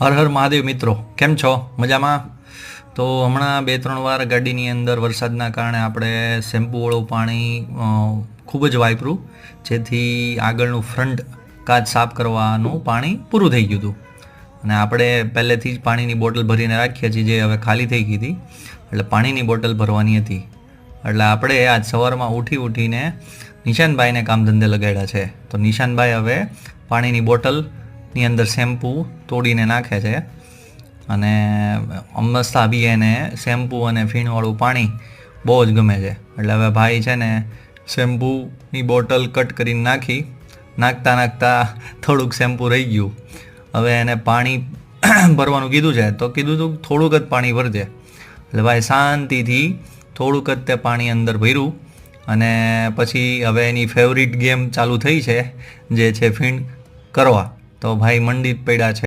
હર હર મહાદેવ મિત્રો, કેમ છો? મજામાં? તો હમણાં બે ત્રણ વાર ગાડીની અંદર વરસાદના કારણે આપણે શેમ્પૂવાળું પાણી ખૂબ જ વાપર્યું, જેથી આગળનું ફ્રન્ટ કાચ સાફ કરવાનું પાણી પૂરું થઈ ગયું હતું. અને આપણે પહેલેથી જ પાણીની બોટલ ભરીને રાખીએ છીએ, જે હવે ખાલી થઈ ગઈ હતી. એટલે પાણીની બોટલ ભરવાની હતી. એટલે આપણે આજ સવારમાં ઉઠી ઉઠીને નિશાનભાઈને કામ ધંધે લગાડ્યા છે. તો નિશાનભાઈ હવે પાણીની બોટલની અંદર શેમ્પૂ તોડીને નાખે છે. અને અમસ્તા બી એને શેમ્પૂ અને ફીણવાળું પાણી બહુ જ ગમે છે. એટલે હવે ભાઈ છે ને શેમ્પૂની બોટલ કટ કરીને નાખી, નાખતા નાખતા થોડુંક શેમ્પૂ રહી ગયું. હવે એને પાણી ભરવાનું કીધું છે, તો કીધું તું થોડુંક જ પાણી ભરજે. એટલે ભાઈ શાંતિથી થોડુંક જ તે પાણી અંદર ભર્યું. અને પછી હવે એની ફેવરિટ ગેમ ચાલુ થઈ છે, જે છે ફીણ કરવા. તો ભાઈ મંડિત પડ્યા છે.